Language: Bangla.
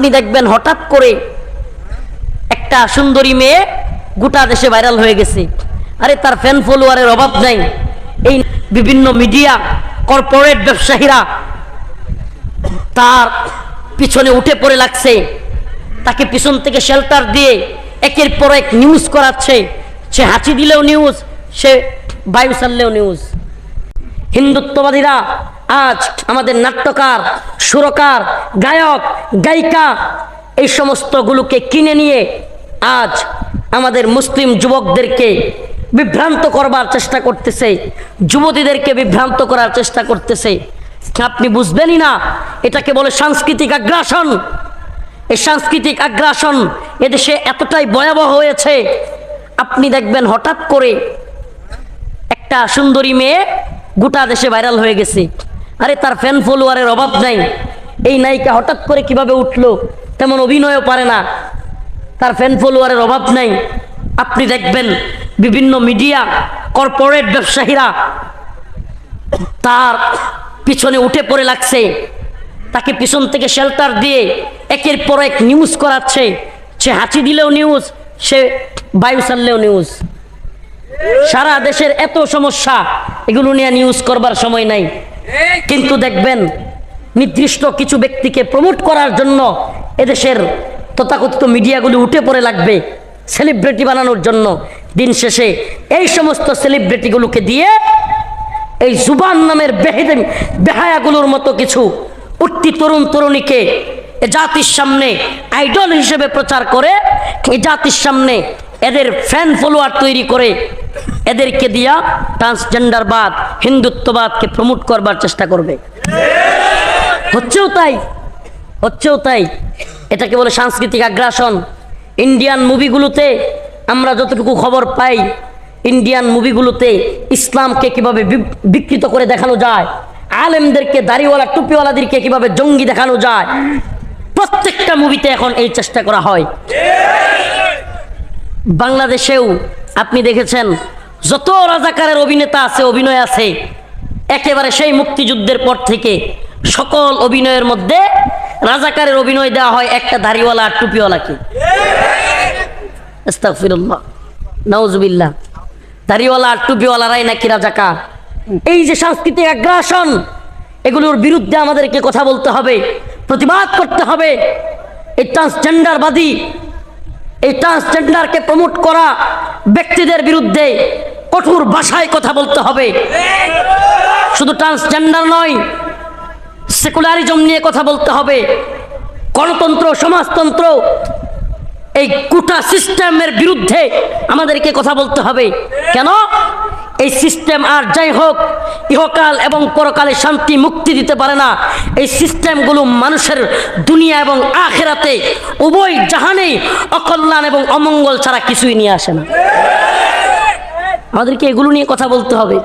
আপনি দেখবেন হঠাৎ করে একটা সুন্দরী মেয়ে গোটা দেশে ভাইরাল হয়ে গেছে। আরে তার ফ্যান ফলোয়ারের অভাব নাই। এই বিভিন্ন মিডিয়া কর্পোরেট ব্যবসায়ীরা তার পিছনে উঠে পড়ে লাগছে। তাকে পিছন থেকে শেল্টার দিয়ে একের পর এক নিউজ করাচ্ছে। সে হাঁচি দিলেও নিউজ সে বায়ু ছাড়লেও নিউজ হিন্দুত্ববাদীরা আজ আমাদের নাট্যকার, সুরকার, গায়ক, গায়িকা এই সমস্তগুলোকে কিনে নিয়ে আজ আমাদের মুসলিম যুবকদেরকে বিভ্রান্ত করবার চেষ্টা করতেছে, যুবতীদেরকে বিভ্রান্ত করার চেষ্টা করতেছে। আপনি বুঝবেনই না, এটাকে বলে সাংস্কৃতিক আগ্রাসন। এই সাংস্কৃতিক আগ্রাসন এদেশে এতটাই ভয়াবহ হয়েছে, আপনি দেখবেন হঠাৎ করে একটা সুন্দরী মেয়ে গোটা দেশে ভাইরাল হয়ে গেছে। আরে তার ফ্যান ফলোয়ারের অভাব নাই। এই নায়িকা হঠাৎ করে কীভাবে উঠল, তেমন অভিনয়ও পারে না। তার ফ্যান ফলোয়ারের অভাব নাই। আপনি দেখবেন বিভিন্ন মিডিয়া কর্পোরেট ব্যবসায়ীরা তার পিছনে উঠে পড়ে লাগছে। তাকে পিছন থেকে শেল্টার দিয়ে একের পর এক নিউজ করাচ্ছে। সে হাঁচি দিলেও নিউজ সে বায়ু ছাড়লেও নিউজ সারা দেশের এত সমস্যা, এগুলো নিয়ে নিউজ করবার সময় নাই। কিন্তু দেখবেন, নির্দিষ্ট কিছু ব্যক্তিকে প্রমোট করার জন্য এদেশের তথাকথিত মিডিয়াগুলি উঠে পড়ে লাগবে সেলিব্রিটি বানানোর জন্য। দিন শেষে এই সমস্ত সেলিব্রিটিগুলোকে দিয়ে এই জুবান নামের বেহেদে, বেহায়াগুলোর মতো কিছু উঠতি তরুণ তরুণীকে এ জাতির সামনে আইডল হিসেবে প্রচার করে এই জাতির সামনে এদের ফ্যান ফলোয়ার তৈরি করে এদেরকে দিয়া ট্রান্সজেন্ডারবাদ হিন্দুত্ববাদকে প্রমোট করবার চেষ্টা করবে। হচ্ছেও তাই হচ্ছেও তাই। এটাকে বলে সাংস্কৃতিক আগ্রাসন। ইন্ডিয়ান মুভিগুলোতে আমরা যতটুকু খবর পাই ইন্ডিয়ান মুভিগুলোতে ইসলামকে কীভাবে বিকৃত করে দেখানো যায়, আলেমদেরকে, দাড়িওয়ালা, টুপিওয়ালাদেরকে কীভাবে জঙ্গি দেখানো যায়, প্রত্যেকটা মুভিতে এখন এই চেষ্টা করা হয়। বাংলাদেশেও আপনি দেখেছেন যত রাজাকারের অভিনেতা আছে, অভিনয় আছে, একেবারে সেই মুক্তিযুদ্ধের পর থেকে সকল অভিনয়ের মধ্যে রাজাকারের অভিনয় দেওয়া হয় একটা দাড়িওয়ালা আর টুপিওয়ালাকে। নাউজুবিল্লাহ। দাড়িওয়ালা আর টুপিওয়ালারাই নাকি রাজাকার। এই যে সাংস্কৃতিক আগ্রাসন, এগুলোর বিরুদ্ধে আমাদেরকে কথা বলতে হবে, প্রতিবাদ করতে হবে। এই ট্রান্সজেন্ডারবাদী এই ট্রান্সজেন্ডারকে প্রমোট করা ব্যক্তিদের বিরুদ্ধে কঠোর ভাষায় কথা বলতে হবে। শুধু ট্রান্সজেন্ডার নয় সেকুলারিজম নিয়ে কথা বলতে হবে। গণতন্ত্র, সমাজতন্ত্র, এই কোটা সিস্টেমের বিরুদ্ধে আমাদেরকে কথা বলতে হবে। কেন? এই সিস্টেম আর যাই হোক, ইহকাল এবং পরকালে শান্তি মুক্তি দিতে পারে না। এই সিস্টেমগুলো মানুষের দুনিয়া এবং আখেরাতে উভয় জাহানেই অকল্যাণ এবং অমঙ্গল ছাড়া কিছুই নিয়ে আসে না। আমাদেরকে এগুলো নিয়ে কথা বলতে হবে।